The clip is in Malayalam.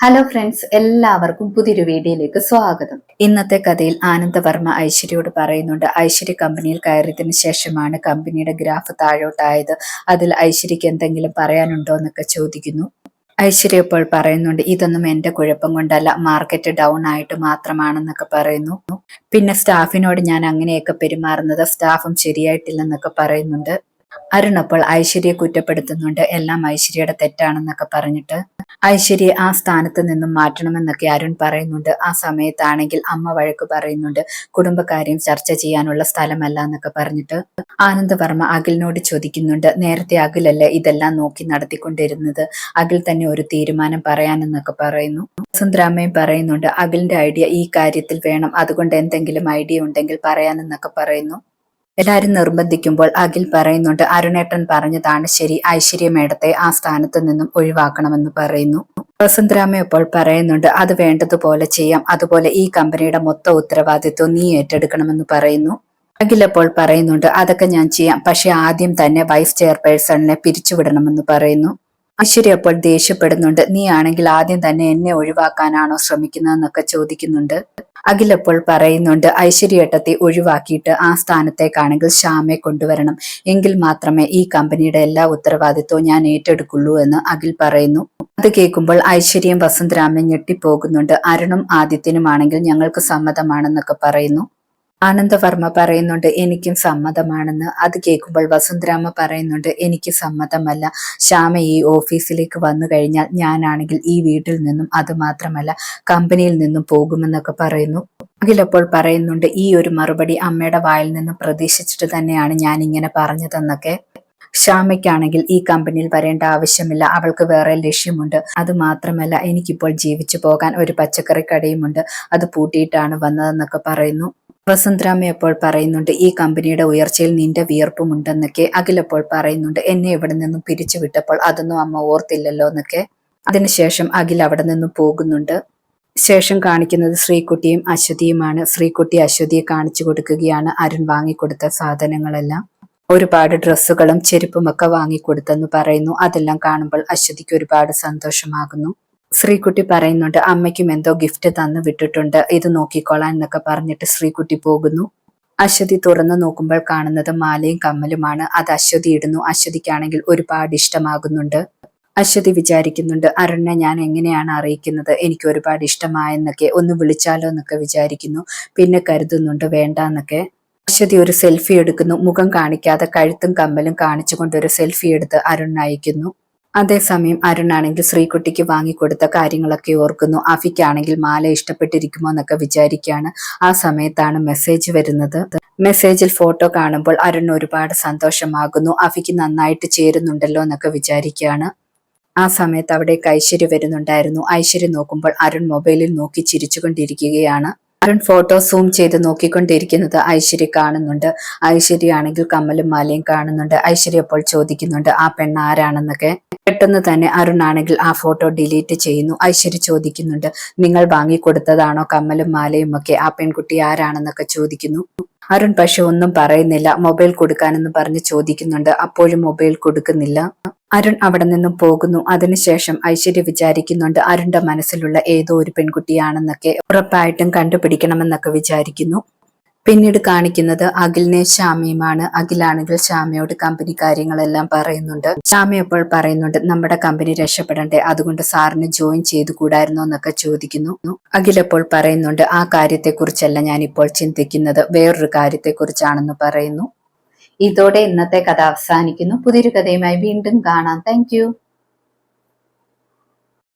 ഹലോ ഫ്രണ്ട്സ് എല്ലാവർക്കും പുതിയൊരു വീഡിയോയിലേക്ക് സ്വാഗതം. ഇന്നത്തെ കഥയിൽ ആനന്ദവർമ്മ ഐശ്വര്യയോട് പറയുന്നുണ്ട് ഐശ്വര്യ കമ്പനിയിൽ കയറിയതിനു ശേഷമാണ് കമ്പനിയുടെ ഗ്രാഫ് താഴോട്ടായത്. അതിൽ ഐശ്വര്യക്ക് എന്തെങ്കിലും പറയാനുണ്ടോ എന്നൊക്കെ ചോദിക്കുന്നു. ഐശ്വര്യ ഇപ്പോൾ പറയുന്നുണ്ട് ഇതൊന്നും എന്റെ കുഴപ്പം കൊണ്ടല്ല മാർക്കറ്റ് ഡൗൺ ആയിട്ട് മാത്രമാണെന്നൊക്കെ പറയുന്നു. പിന്നെ സ്റ്റാഫിനോട് ഞാൻ അങ്ങനെയൊക്കെ പെരുമാറുന്നത് സ്റ്റാഫും ശരിയായിട്ടില്ലെന്നൊക്കെ പറയുന്നുണ്ട്. അരുൺ അപ്പോൾ ഐശ്വര്യയെ കുറ്റപ്പെടുത്തുന്നുണ്ട്. എല്ലാം ഐശ്വര്യയുടെ തെറ്റാണെന്നൊക്കെ പറഞ്ഞിട്ട് ഐശ്വര്യയെ ആ സ്ഥാനത്ത് നിന്നും മാറ്റണമെന്നൊക്കെ അരുൺ പറയുന്നുണ്ട്. ആ സമയത്താണെങ്കിൽ അമ്മ വഴക്ക് പറയുന്നുണ്ട്. കുടുംബകാര്യം ചർച്ച ചെയ്യാനുള്ള സ്ഥലമല്ല എന്നൊക്കെ പറഞ്ഞിട്ട് ആനന്ദവർമ്മ അഖിലിനോട് ചോദിക്കുന്നുണ്ട്. നേരത്തെ അഖിലല്ലേ ഇതെല്ലാം നോക്കി നടത്തിക്കൊണ്ടിരുന്നത്? അഖിൽ തന്നെ ഒരു തീരുമാനം പറയാനെന്നൊക്കെ പറയുന്നു. സുന്ദരാമ്മയും പറയുന്നുണ്ട് അഖിലിന്റെ ഐഡിയ ഈ കാര്യത്തിൽ വേണം. അതുകൊണ്ട് എന്തെങ്കിലും ഐഡിയ ഉണ്ടെങ്കിൽ പറയാനെന്നൊക്കെ പറയുന്നു. എല്ലാവരും നിർബന്ധിക്കുമ്പോൾ അഖിൽ പറയുന്നുണ്ട് അരുണേട്ടൻ പറഞ്ഞതാണ് ശരി ഐശ്വര്യ മേഡത്തെ ആ സ്ഥാനത്ത് നിന്നും ഒഴിവാക്കണമെന്ന് പറയുന്നു. വസന്തരാമ ഇപ്പോൾ പറയുന്നുണ്ട് അത് വേണ്ടതുപോലെ ചെയ്യാം അതുപോലെ ഈ കമ്പനിയുടെ മൊത്ത ഉത്തരവാദിത്വം നീ ഏറ്റെടുക്കണമെന്ന് പറയുന്നു. അഖിൽ അപ്പോൾ പറയുന്നുണ്ട് അതൊക്കെ ഞാൻ ചെയ്യാം പക്ഷെ ആദ്യം തന്നെ വൈസ് ചെയർപേഴ്സണിനെ പിരിച്ചുവിടണമെന്ന് പറയുന്നു. ഐശ്വര്യ അപ്പോൾ ദേഷ്യപ്പെടുന്നുണ്ട്. നീ ആണെങ്കിൽ ആദ്യം തന്നെ എന്നെ ഒഴിവാക്കാനാണോ ശ്രമിക്കുന്നതെന്നൊക്കെ ചോദിക്കുന്നുണ്ട്. അഖിലപ്പോൾ പറയുന്നുണ്ട് ഐശ്വര്യേട്ടത്തെ ഒഴിവാക്കിയിട്ട് ആ സ്ഥാനത്തേക്കാണെങ്കിൽ ശ്യാമെ കൊണ്ടുവരണം. എങ്കിൽ മാത്രമേ ഈ കമ്പനിയുടെ എല്ലാ ഉത്തരവാദിത്വവും ഞാൻ ഏറ്റെടുക്കുള്ളൂ എന്ന് അഖിൽ പറയുന്നു. അത് കേൾക്കുമ്പോൾ ഐശ്വര്യം വസന്തരാമൻ ഞെട്ടിപ്പോകുന്നുണ്ട്. അരുണും ആദിത്യനുമാണെങ്കിൽ ഞങ്ങൾക്ക് സമ്മതമാണെന്നൊക്കെ പറയുന്നു. ആനന്ദവർമ്മ പറയുന്നുണ്ട് എനിക്കും സമ്മതമാണെന്ന്. അത് കേൾക്കുമ്പോൾ വസുന്ധരാമ പറയുന്നുണ്ട് എനിക്ക് സമ്മതമല്ല. ശ്യാമ ഈ ഓഫീസിലേക്ക് വന്നു കഴിഞ്ഞാൽ ഞാനാണെങ്കിൽ ഈ വീട്ടിൽ നിന്നും അത് മാത്രമല്ല കമ്പനിയിൽ നിന്നും പോകുമെന്നൊക്കെ പറയുന്നു. അഖിലപ്പോൾ പറയുന്നുണ്ട് ഈ ഒരു മറുപടി അമ്മയുടെ വായിൽ നിന്നും പ്രതീക്ഷിച്ചിട്ട് തന്നെയാണ് ഞാൻ ഇങ്ങനെ പറഞ്ഞതെന്നൊക്കെ. ശ്യാമയ്ക്കാണെങ്കിൽ ഈ കമ്പനിയിൽ വരേണ്ട ആവശ്യമില്ല. അവൾക്ക് വേറെ ലക്ഷ്യമുണ്ട്. അത് മാത്രമല്ല എനിക്കിപ്പോൾ ജീവിച്ചു പോകാൻ ഒരു പച്ചക്കറി കടയുമുണ്ട്. അത് പൂട്ടിയിട്ടാണ് വന്നതെന്നൊക്കെ പറയുന്നു. വസുന്ധരാമ അപ്പോൾ പറയുന്നുണ്ട് ഈ കമ്പനിയുടെ ഉയർച്ചയിൽ നിന്റെ വിയർപ്പുമുണ്ടെന്നൊക്കെ അഖിലപ്പോൾ പറയുന്നുണ്ട്. എന്നെ ഇവിടെ നിന്നും പിരിച്ചുവിട്ടപ്പോൾ അതൊന്നും അമ്മ ഓർത്തില്ലല്ലോ എന്നൊക്കെ. അതിനുശേഷം അഖിൽ അവിടെ നിന്നും പോകുന്നുണ്ട്. ശേഷം കാണിക്കുന്നത് ശ്രീകുട്ടിയും അശ്വതിയുമാണ്. ശ്രീകുട്ടി അശ്വതിയെ കാണിച്ചു കൊടുക്കുകയാണ്. അരുൺ വാങ്ങിക്കൊടുത്ത സാധനങ്ങളെല്ലാം. ഒരുപാട് ഡ്രസ്സുകളും ചെരുപ്പുമൊക്കെ വാങ്ങിക്കൊടുത്തെന്ന് പറയുന്നു. അതെല്ലാം കാണുമ്പോൾ അശ്വതിക്ക് ഒരുപാട് സന്തോഷമാകുന്നു. ശ്രീകുട്ടി പറയുന്നുണ്ട് അമ്മയ്ക്കും എന്തോ ഗിഫ്റ്റ് തന്നു വിട്ടിട്ടുണ്ട്. ഇത് നോക്കിക്കോളാൻ എന്നൊക്കെ പറഞ്ഞിട്ട് ശ്രീകുട്ടി പോകുന്നു. അശ്വതി തുറന്നു നോക്കുമ്പോൾ കാണുന്നത് മാലയും കമ്മലുമാണ്. അത് അശ്വതി ഇടുന്നു. അശ്വതിക്കാണെങ്കിൽ ഒരുപാട് ഇഷ്ടമാകുന്നുണ്ട്. അശ്വതി വിചാരിക്കുന്നുണ്ട് അരുണിനെ ഞാൻ എങ്ങനെയാണ് അറിയിക്കുന്നത്? എനിക്ക് ഒരുപാട് ഇഷ്ടമായെന്നൊക്കെ. ഒന്ന് വിളിച്ചാലോ എന്നൊക്കെ വിചാരിക്കുന്നു. പിന്നെ കരുതുന്നുണ്ട് വേണ്ട എന്നൊക്കെ അശ്വതി ഒരു സെൽഫി എടുക്കുന്നു. മുഖം കാണിക്കാതെ കഴുത്തും കമ്മലും കാണിച്ചുകൊണ്ട് ഒരു സെൽഫി എടുത്ത് അരുൺ അയക്കുന്നു. അതേസമയം അരുണാണെങ്കിൽ ശ്രീകുട്ടിക്ക് വാങ്ങിക്കൊടുത്ത കാര്യങ്ങളൊക്കെ ഓർക്കുന്നു. അഫിക്കാണെങ്കിൽ മാല ഇഷ്ടപ്പെട്ടിരിക്കുമോ എന്നൊക്കെ വിചാരിക്കുകയാണ് ആ സമയത്താണ് മെസ്സേജ് വരുന്നത്. മെസ്സേജിൽ ഫോട്ടോ കാണുമ്പോൾ അരുൺ ഒരുപാട് സന്തോഷമാകുന്നു. അഫിക്ക് നന്നായിട്ട് ചേരുന്നുണ്ടല്ലോ എന്നൊക്കെ വിചാരിക്കുകയാണ് ആ സമയത്ത് അവിടെ ഐശ്വര്യ വരുന്നുണ്ടായിരുന്നു. ഐശ്വര്യ നോക്കുമ്പോൾ അരുൺ മൊബൈലിൽ നോക്കി ചിരിച്ചുകൊണ്ടിരിക്കുകയാണ്. അരുൺ ഫോട്ടോ സൂം ചെയ്ത് നോക്കിക്കൊണ്ടിരിക്കുന്നത് ഐശ്വര്യ കാണുന്നുണ്ട്. ഐശ്വര്യ ആണെങ്കിൽ കമ്മലും മാലയും കാണുന്നുണ്ട്. ഐശ്വര്യ അപ്പോൾ ചോദിക്കുന്നുണ്ട് ആ പെണ്ണ് ആരാണെന്നൊക്കെ? പെട്ടെന്ന് തന്നെ അരുൺ ആണെങ്കിൽ ആ ഫോട്ടോ ഡിലീറ്റ് ചെയ്യുന്നു. ഐശ്വര്യ ചോദിക്കുന്നുണ്ട് നിങ്ങൾ വാങ്ങിക്കൊടുത്തതാണോ കമ്മലും മാലയും ഒക്കെ ആ പെൺകുട്ടി ആരാണെന്നൊക്കെ ചോദിക്കുന്നു. അരുൺ പക്ഷെ ഒന്നും പറയുന്നില്ല. മൊബൈൽ കൊടുക്കാനെന്ന് പറഞ്ഞ് ചോദിക്കുന്നുണ്ട്. അപ്പോഴും മൊബൈൽ കൊടുക്കുന്നില്ല. അരുൺ അവിടെ നിന്നും പോകുന്നു. അതിനുശേഷം ഐശ്വര്യ വിചാരിക്കുന്നുണ്ട് അരുണിന്റെ മനസ്സിലുള്ള ഏതോ ഒരു പെൺകുട്ടിയാണെന്നൊക്കെ ഉറപ്പായിട്ടും കണ്ടുപിടിക്കണമെന്നൊക്കെ വിചാരിക്കുന്നു. പിന്നീട് കാണിക്കുന്നത് അഖിലിനെ ശ്യാമയുമാണ്. അഖിലാണെങ്കിൽ ശ്യാമയോട് കമ്പനി കാര്യങ്ങളെല്ലാം പറയുന്നുണ്ട്. ശ്യാമ അപ്പോൾ പറയുന്നുണ്ട് നമ്മുടെ കമ്പനി രക്ഷപ്പെടണ്ടേ അതുകൊണ്ട് സാറിന് ജോയിൻ ചെയ്തു കൂടായിരുന്നോ എന്നൊക്കെ ചോദിക്കുന്നു. അഖിലപ്പോൾ പറയുന്നുണ്ട് ആ കാര്യത്തെക്കുറിച്ചല്ല ഞാൻ ഇപ്പോൾ ചിന്തിക്കുന്നത് വേറൊരു കാര്യത്തെക്കുറിച്ചാണെന്ന് പറയുന്നു. ഇതോടെ ഇന്നത്തെ കഥ അവസാനിക്കുന്നു. പുതിയൊരു കഥയുമായി വീണ്ടും കാണാം. താങ്ക്